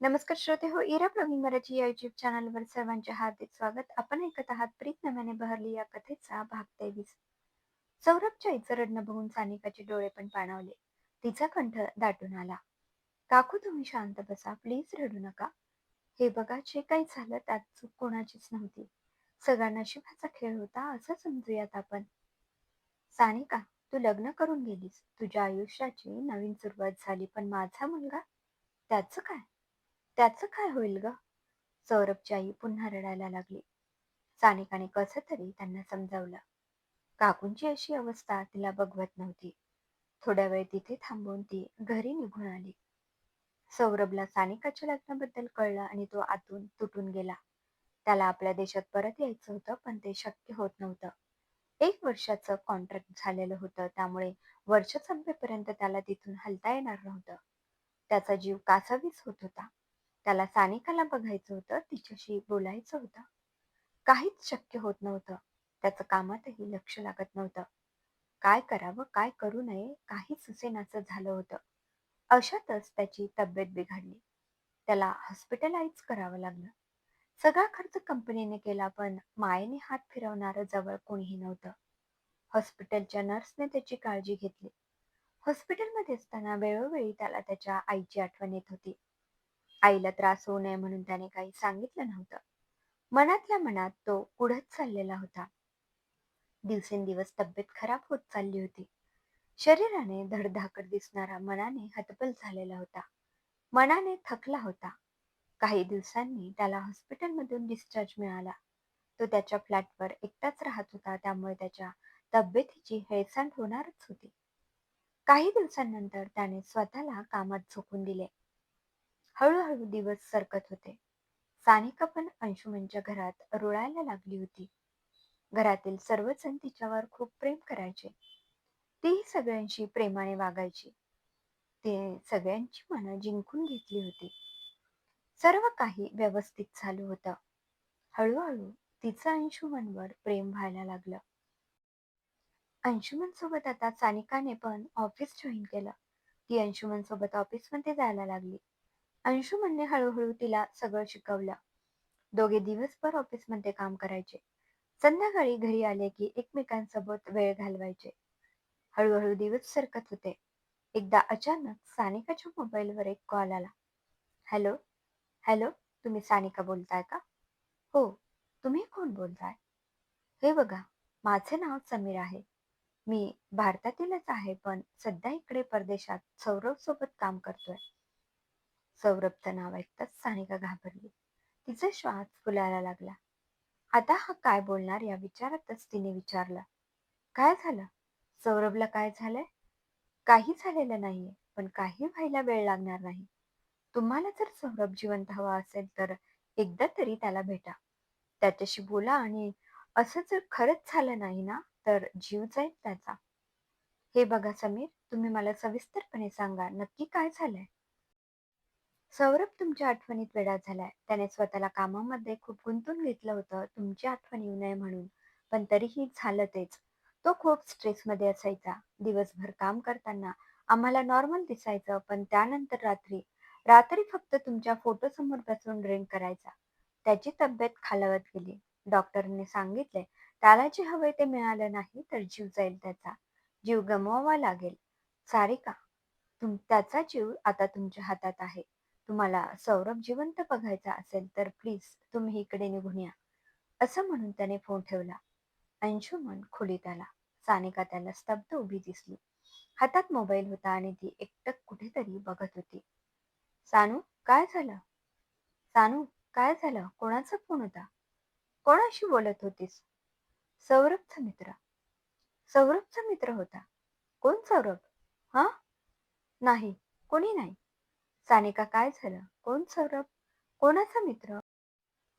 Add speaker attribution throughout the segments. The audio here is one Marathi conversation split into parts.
Speaker 1: नमस्कार श्रोते हो इरा प्रवीण मराठी या युट्यूब चॅनलवर सर्वांचे हार्दिक स्वागत. आपण ऐकत आहात प्रीत नव्याने बहरली या कथेचा भाग तेवीस. सौरभच्या आईचं रडणं बघून सानिकाचे डोळे पण पाणावले. तिचा कंठ दाटून आला. काकू तुम्ही शांत बसा. प्लीज रडू नका. हे बघा जे काही झालं त्यात चूक कोणाचीच नव्हती. सगळा नशिबाचा खेळ होता असं समजूयात आपण. सानिका तू लग्न करून गेलीस. तुझ्या आयुष्याची नवीन सुरुवात झाली पण माझा मुलगा? त्याचं काय? त्याचं काय होईल ग? सौरभची आई पुन्हा रडायला लागली. सानिकाने कसं तरी त्यांना समजावलं. काकूंची अशी अवस्था तिला बघवत नव्हती. थोड्या वेळ तिथे थांबून ती घरी निघून आली. सौरभला सानिकाच्या लग्नाबद्दल कळलं आणि तो आतून तुटून गेला. त्याला आपल्या देशात परत यायचं होतं पण ते शक्य होत नव्हतं. एक वर्षाचं कॉन्ट्रॅक्ट झालेलं होतं त्यामुळे वर्ष संपेपर्यंत त्याला तिथून हलता येणार नव्हतं. त्याचा जीव कासावीस होत होता. त्याला सानिकाला बघायचं होतं तिच्याशी बोलायचं होतं. काहीच शक्य होत नव्हतं. त्याचं कामातही लक्ष लागत नव्हतं. काय करावं काय करू नये काहीच सुसेनाचं झालं होतं. अशातच त्याची तब्येत बिघडली. त्याला हॉस्पिटलाइज करावं लागलं. सगळा खर्च कंपनीने केला पण मायेने हात फिरवणारं जवळ कोणीही नव्हतं. हॉस्पिटलच्या नर्सने त्याची काळजी घेतली. हॉस्पिटलमध्ये असताना वेळोवेळी त्याला त्याच्या आईची आठवण येत होती. आईला त्रास होऊ नये म्हणून त्याने काही सांगितलं नव्हतं. मनातल्या मनात तो पुढत चाललेला होता. दिवसेंदिवस तब्येत खराब होत चालली होती. शरीराने धडधाकड दिसणारा मनाने हतबल झालेला होता. मनाने थकला होता. काही दिवसांनी त्याला हॉस्पिटलमधून डिस्चार्ज मिळाला. तो त्याच्या फ्लॅटवर एकटाच राहत होता त्यामुळे त्याच्या तब्येतीची हेळसांड होणारच होती. काही दिवसांनंतर त्याने स्वतःला कामात झोकून दिले. हळूहळू दिवस सरकत होते. सानिका पण अंशुमनच्या घरात रुळायला लागली होती. घरातील सर्वजण तिच्यावर खूप प्रेम करायचे. तीही सगळ्यांशी प्रेमाने वागायची. ते सगळ्यांची मनं जिंकून घेतली होती. सर्व काही व्यवस्थित चालू होतं. हळूहळू तिचं अंशुमनवर प्रेम व्हायला लागलं. अंशुमन सोबत आता सानिकाने पण ऑफिस जॉईन केलं. ती अंशुमन सोबत ऑफिसमध्ये जायला लागली. अंशुमनने हळूहळू तिला सगळं शिकवलं. दोघे दिवसभर ऑफिसमध्ये काम करायचे. संध्याकाळी घरी आले की एकमेकांसोबत वेळ घालवायचे. हळूहळू दिवस सरकत होते. एकदा अचानक सानिकाच्या मोबाईलवर एक कॉल आला. हॅलो? हॅलो? तुम्ही सानिका बोलताय का? हो. तुम्ही कोण बोलताय? हे बघा माझे नाव समीर आहे. मी भारतातीलच आहे पण सध्या इकडे परदेशात सौरव सोबत काम करतोय. सौरभचं नाव ऐकताच सानिका घाबरली. तिचा श्वास फुलायला लागला. आता हा काय बोलणार या विचारातच तिने विचारलं. काय झालं? सौरभला काय झालंय? काही झालेलं नाहीये पण काही व्हायला वेळ लागणार नाही. तुम्हाला जर सौरभ जिवंत हवा असेल तर एकदा तरी त्याला भेटा. त्याच्याशी बोला आणि असं जर खरंच झालं नाही ना तर जीव जाईल त्याचा. हे बघा समीर तुम्ही मला सविस्तरपणे सांगा नक्की काय झालंय? सौरभ तुमच्या आठवणीत वेडा झालाय. त्याने स्वतःला कामामध्ये खूप गुंतून घेतलं होतं तुमची आठवण येऊ नये म्हणून. पण तरीही झालं तेच. तो खूप स्ट्रेसमध्ये असायचा. दिवसभर काम करताना आम्हाला नॉर्मल दिसायचं पण त्यानंतर रात्री रात्री फक्त तुमच्या फोटो समोर बसून ड्रिंक करायचा. त्याची तब्येत खालावत गेली. डॉक्टरने सांगितले त्याला जे हवे ते मिळालं नाही तर जीव जाईल त्याचा. जीव गमवावा लागेल. सारिका तुम त्याचा जीव आता तुमच्या हातात आहे. तुम्हाला सौरभ जिवंत बघायचा असेल तर प्लीज तुम्ही इकडे निघून या. असं म्हणून त्याने फोन ठेवला. अंशुमन खोलीत आला. सानिका त्याला स्तब्ध उभी दिसली. हातात मोबाईल होता आणि ती एकटक कुठेतरी बघत होती. सानू काय झालं? सानू काय झालं? कोणाचा फोन होता? कोणाशी बोलत होतीस? सौरभचा मित्र. सौरभचा मित्र होता. कोण सौरभ? हा? नाही कोणी नाही. सानिका काय झालं? कोण सौरभ? कोणाचा मित्र?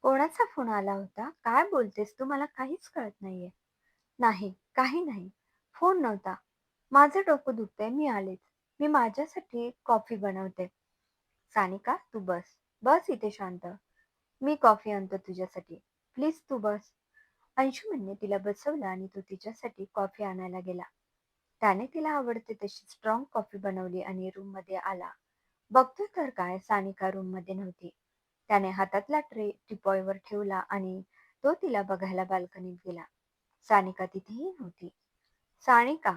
Speaker 1: कोणाचा फोन आला होता? काय बोलतेस तू? मला काहीच कळत नाहीये. नाही काही नाही. फोन नव्हता. माझं डोकं दुखतंय. मी आलेच. मी माझ्यासाठी कॉफी बनवते. सानिका तू बस. बस इथे शांत. मी कॉफी आणतो तुझ्यासाठी. प्लीज तू बस. अंशुमनने तिला बसवलं आणि तो तिच्यासाठी कॉफी आणायला गेला. त्याने तिला आवडते तशी स्ट्रॉंग कॉफी बनवली आणि रूममध्ये आला. बघतोय तर काय सानिका रूममध्ये नव्हती. त्याने हातातला ट्रे टिपॉयवर ठेवला आणि तो तिला बघायला बाल्कनीत गेला. सानिका तिथेही नव्हती. सानिका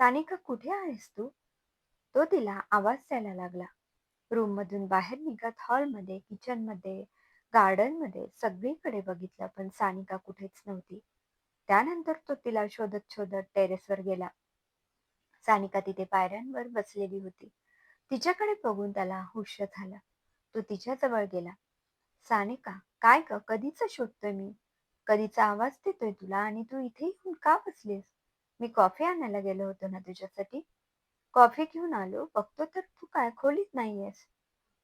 Speaker 1: सानिका कुठे आहेस तू? तो तिला आवाज द्यायला लागला. रूम मधून बाहेर निघत हॉलमध्ये किचनमध्ये गार्डनमध्ये सगळीकडे बघितलं पण सानिका कुठेच नव्हती. त्यानंतर तो तिला शोधत शोधत टेरेसवर गेला. सानिका तिथे पायऱ्यांवर बसलेली होती. तिच्याकडे बघून त्याला हुश झाला. तो तिच्या जवळ गेला. सानिका काय ग? कधीच शोधतोय मी? कधीचा आवाज देतोय तुला? आणि तू इथे येऊन का बसलीस? मी कॉफी आणायला गेलो होतो ना तुझ्यासाठी? कॉफी घेऊन आलो. बघतो तर तू काय खोलीत नाहीयेस.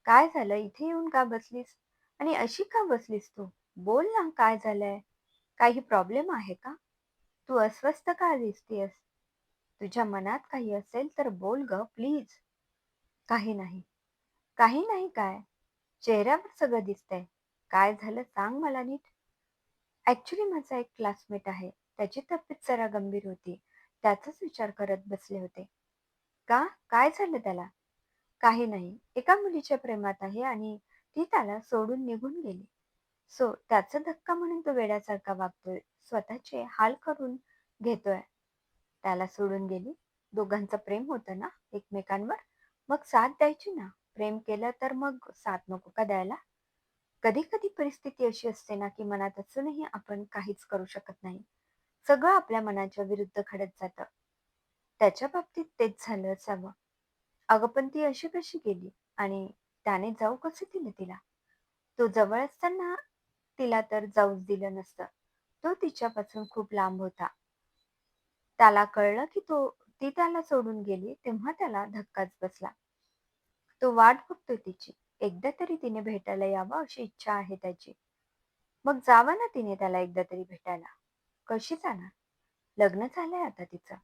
Speaker 1: काय झालं? इथे येऊन का बसलीस? आणि अशी का बसलीस तू? बोल ना काय झालंय? काही प्रॉब्लेम आहे का? तू अस्वस्थ का दिसतीयस तुझ्या मनात काही असेल तर बोल ग प्लीज. काही नाही. काही नाही काय? चेहऱ्यावर सगळं दिसतंय. काय झालं सांग मला नीट. ऍक्च्युली माझा एक क्लासमेट आहे. त्याची तब्येत जरा गंभीर होती. त्याचाच विचार करत बसले होते. का? काय झालं त्याला? काही नाही. एका मुलीच्या प्रेमात आहे आणि ती त्याला सोडून निघून गेली. सो त्याचा धक्का म्हणून तो वेड्यासारखा वागतोय. स्वतःचे हाल करून घेतोय. त्याला सोडून गेली. दोघांचं प्रेम होतं ना एकमेकांवर? मग साथ द्यायची ना? प्रेम केलं तर मग साथ नको का द्यायला? कधी कधी परिस्थिती अशी असते ना की मनात असूनही आपण काहीच करू शकत नाही. सगळं आपल्या मनाच्या विरुद्ध घडत जातं. त्याच्या बाबतीत तेच झालं असावं. अगं पण ती अशी कशी गेली आणि त्याने जाऊ कसे दिले तिला? तो जवळ असताना तिला तर जाऊच दिलं नसतं. तो तिच्यापासून खूप लांब होता. त्याला कळलं की तो ती त्याला सोडून गेली तेव्हा त्याला धक्काच बसला. तो वाट बघतोय तिची. एकदा तरी तिने भेटायला यावं अशी इच्छा आहे त्याची. मग जावं ना तिने त्याला एकदा तरी भेटायला. कशी जाणार? लग्न झालंय आता तिचं.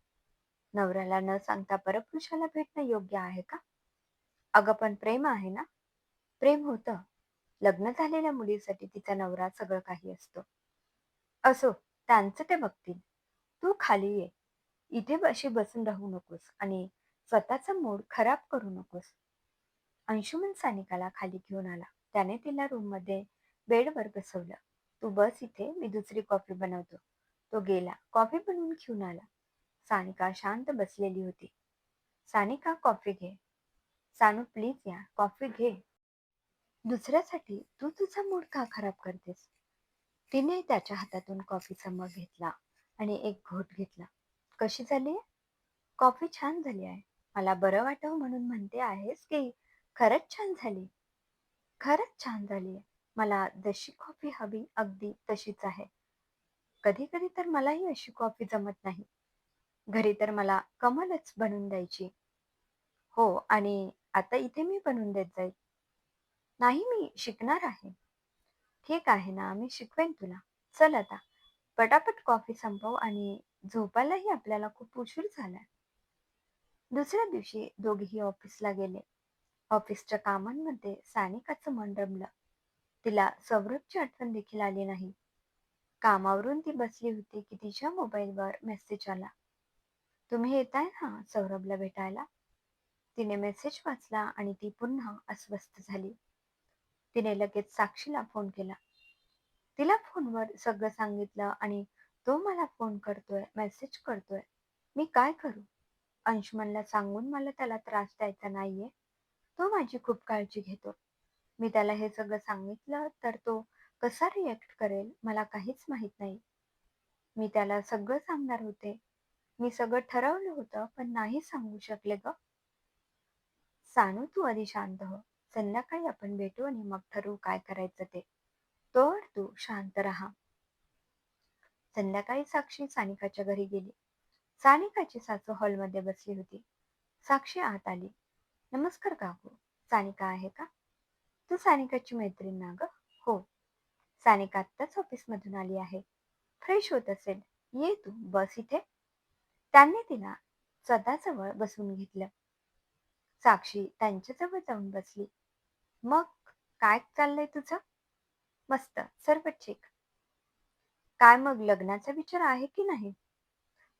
Speaker 1: नवऱ्याला न सांगता परपुरुषाला भेटणं योग्य आहे का? अगं पण प्रेम आहे ना? प्रेम होतं. लग्न झालेल्या मुलीसाठी तिचा नवरा सगळं काही असतो. असो त्यांचं ते बघतील. तू खाली ये. इथे अशी बसून राहू नकोस आणि स्वतःचा मूड खराब करू नकोस. अंशुमन सानिकाला खाली घेऊन आला. त्याने तिला रूममध्ये बेडवर बसवलं. तू बस इथे मी दुसरी कॉफी बनवतो. तो गेला. कॉफी बनवून घेऊन आला. सानिका शांत बसलेली होती. सानिका कॉफी घे. सानू प्लीज या. कॉफी घे. दुसऱ्यासाठी तू तुझा मूड का खराब करतेस? तिने त्याच्या हातातून कॉफीचा मग घेतला आणि एक घोट घेतला. कशी झाली कॉफी छान झाली आहे. मला बरं वाटावं म्हणून म्हणते आहेस की खरंच छान झाली. खरंच छान झाली. मला जशी कॉफी हवी अगदी तशीच आहे. कधी कधी तर मलाही अशी कॉफी जमत नाही. घरी तर मला कमलच बनवून द्यायची. हो आणि आता इथे मी बनवून देत जाईल. नाही मी शिकणार आहे. ठीक आहे ना मी शिकवेन तुला. चल आता. पटापट कॉफी संपव आणि झोपायलाही आपल्याला खूप उशीर झालाय. दुसऱ्या दिवशी दोघेही ऑफिसला गेले. ऑफिसच्या कामांमध्ये सानिकाचं मन रमलं तिला सौरभची आठवण देखील आली नाही. कामावरून ती बसली होती की तिच्या मोबाईलवर मेसेज आला. तुम्ही येताय ना सौरभला भेटायला? तिने मेसेज वाचला आणि ती पुन्हा अस्वस्थ झाली. तिने लगेच साक्षीला फोन केला. तिला फोनवर सगळं सांगितलं आणि तो मला फोन करतोय मेसेज करतोय. मी काय करू? अंशुमनला सांगून मला त्याला त्रास द्यायचा नाहीये. तो माझी खूप काळजी घेतो. मी त्याला हे सगळं सांगितलं तर तो कसा रिॲक्ट करेल मला काहीच माहीत नाही. मी त्याला सगळं सांगणार होते. मी सगळं ठरवलं होतं पण नाही सांगू शकले ग. सानू तू आधी शांत हो. संध्याकाळी आपण भेटू आणि मग ठरवू काय करायचं ते. तर तू शांत राहा. संध्याकाळी साक्षी सानिकाच्या घरी गेली. सानिकाची सासू हॉलमध्ये बसली होती. साक्षी आत आली. नमस्कार काकू हो? सानिका आहे का? तू सानिकाची मैत्रीण ना ग? हो. सानिका आत्ताच ऑफिसमधून आली आहे. फ्रेश होत असेल. ये तू बस इथे. त्यांनी तिला स्वतःजवळ बसवून घेतलं. साक्षी त्यांच्याजवळ जाऊन बसली. मग काय चाललंय तुझं? मस्त सर्व ठीक. काय मग लग्नाचा विचार आहे की नाही?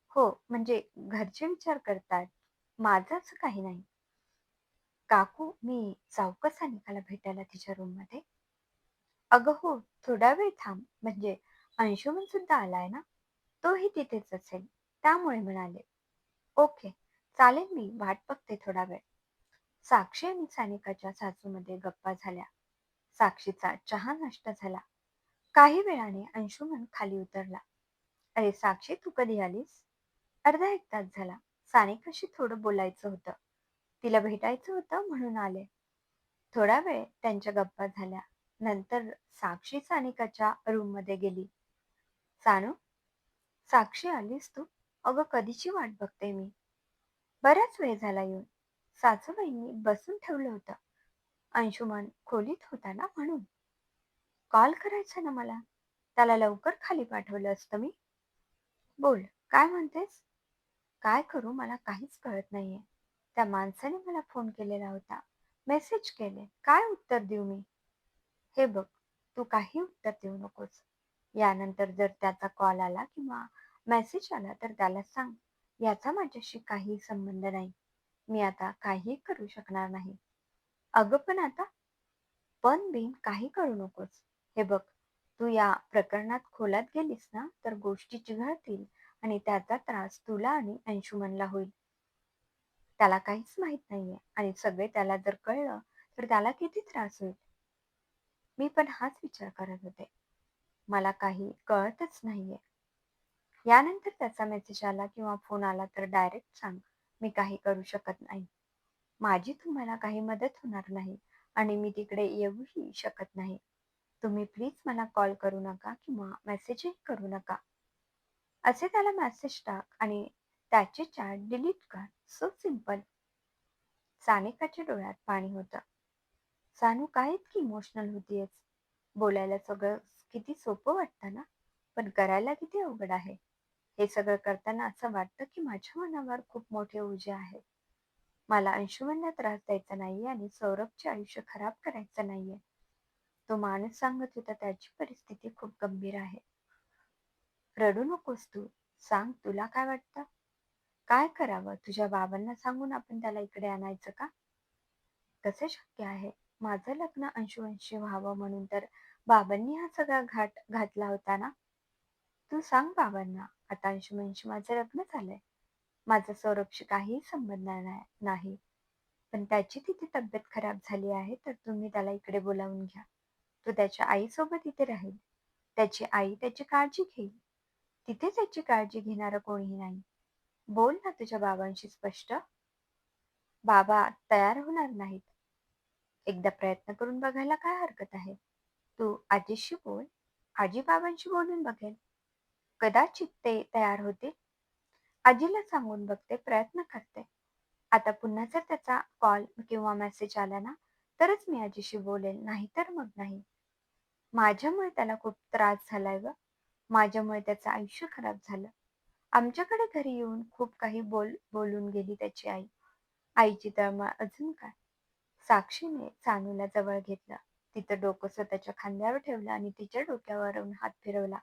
Speaker 1: हो म्हणजे घरचे विचार करतात. माझं असं काही नाही. काकू मी जाऊ का सानिकाला भेटायला तिच्या रूममध्ये अगं हो थोडा वेळ थांब. म्हणजे अंशुमन सुद्धा आलाय ना? तोही तिथेच असेल. त्यामुळे म्हणाले. ओके चालेल मी वाट बघते थोडा वेळ. साक्षी आणि सानिकाच्या सासूमध्ये गप्पा झाल्या. साक्षीचा चहा नष्ट झाला. काही वेळाने अंशुमन खाली उतरला. अरे साक्षी तू कधी आलीस? अर्धा एक तास झाला. सानिकाशी थोडं बोलायचं होतं. तिला भेटायचं होतं म्हणून आले. थोडा वेळ त्यांच्या गप्पा झाल्या. नंतर साक्षी सानिकाच्या रूममध्ये गेली. सानू साक्षी आलीस तू? अगं कधीची वाट बघते मी? बराच वेळ झाला येऊन. सासूबाईंनी बसून ठेवलं होतं. अंशुमन खोलीत होता ना म्हणून? कॉल करायचा ना मला? त्याला लवकर खाली पाठवलं असतं मी? बोल काय म्हणतेस? काय करू? मला काहीच कळत नाहीये. त्या माणसाने मला फोन केलेला होता. मेसेज केले. काय उत्तर देऊ मी? हे बघ तू काही उत्तर देऊ नकोस. यानंतर जर त्याचा कॉल आला किंवा मेसेज आला तर त्याला सांग. याचा माझ्याशी काही संबंध नाही. मी आता काही करू शकणार नाही. अगं पण आता? पण बिन काही करू नकोस. हे बघ तू या प्रकरणात खोलात गेलीस ना तर गोष्टी चिघळतील आणि त्याचा त्रास तुला आणि अंशुमनला होईल. त्याला काहीच माहीत नाहीये. आणि सगळे त्याला जर कळलं तर त्याला किती त्रास होईल? मी पण हाच विचार करत होते. मला काही कळतच नाहीये. यानंतर त्याचा मेसेज आला किंवा फोन आला तर डायरेक्ट सांग मी काही करू शकत नाही. माझी तुम्हाला काही मदत होणार नाही आणि मी तिकडे येऊही शकत नाही. तुम्ही प्लीज मला कॉल करू नका किंवा मेसेजही करू नका. असे त्याला मेसेज टाक आणि त्याचे चार डिलीट कर. सो सिंपल सानिकाच्या डोळ्यात पाणी होतं. सानू काय इतकी इमोशनल होतीयच बोलायला सगळं किती सोपं वाटतं ना? पण करायला किती अवघड आहे? हे सगळं करताना असं वाटतं की माझ्या मनावर खूप मोठे ओझे आहे मला अंशुमनला त्रास द्यायचा नाहीये आणि सौरभचे आयुष्य खराब करायचं नाहीये. तो माणूस सांगत होता त्याची परिस्थिती खूप गंभीर आहे. रडू नकोस तू. सांग तुला काय वाटतं? काय करावं? तुझ्या बाबांना सांगून आपण त्याला इकडे आणायचं का? कसे शक्य आहे. माझं लग्न अंशुवंशी व्हावं म्हणून तर बाबांनी हा सगळा घाट घातला होता ना? तू सांग बाबांना. आता अंशुवंशी माझं लग्न झालंय. माझा सौरभशी काहीही संबंध नाही. पण त्याची तिथे तब्येत खराब झाली आहे तर तुम्ही त्याला इकडे बोलावून घ्या. तो त्याच्या आईसोबत इथे राहील. त्याची आई त्याची काळजी घेईल. तिथे त्याची काळजी घेणारं कोणीही नाही. बोल ना तुझ्या बाबांशी स्पष्ट. बाबा तयार होणार नाहीत. एकदा प्रयत्न करून बघायला काय हरकत आहे? तू आजीशी बोल. आजी बाबांशी बोलून बघेल. कदाचित ते तयार होतील. आजीला सांगून बघते प्रयत्न करते. आता पुन्हा जर त्याचा कॉल किंवा मेसेज आला ना तरच मी आजीशी बोलेल नाही तर मग नाही. माझ्यामुळे त्याला खूप त्रास झालाय ग. माझ्यामुळे त्याचं आयुष्य खराब झालं. आमच्याकडे घरी येऊन खूप काही बोल बोलून गेली त्याची आई. आईची तळमळ अजून काय? साक्षीने सानूला जवळ घेतलं. तिचं डोकं स्वतःच्या खांद्यावर ठेवलं आणि तिच्या डोक्यावरून हात फिरवला.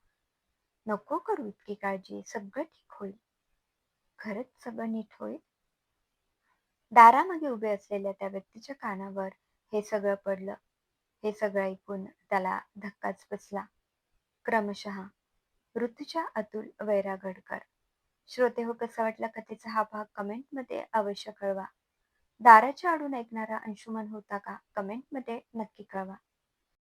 Speaker 1: नको करू इतकी काळजी सगळं ठीक होईल. खरंच सगळं नीट होईल? दारामागे उभे असलेल्या त्या व्यक्तीच्या कानावर हे सगळं पडलं. हे सगळं ऐकून त्याला धक्काच बसला. क्रमशः ऋतूच्या अतुल वैरागडकर. श्रोते हो कसा वाटला कथेचा हा भाग कमेंटमध्ये अवश्य कळवा. दाराच्या आडून ऐकणारा अंशुमन होता का? कमेंटमध्ये नक्की कळवा.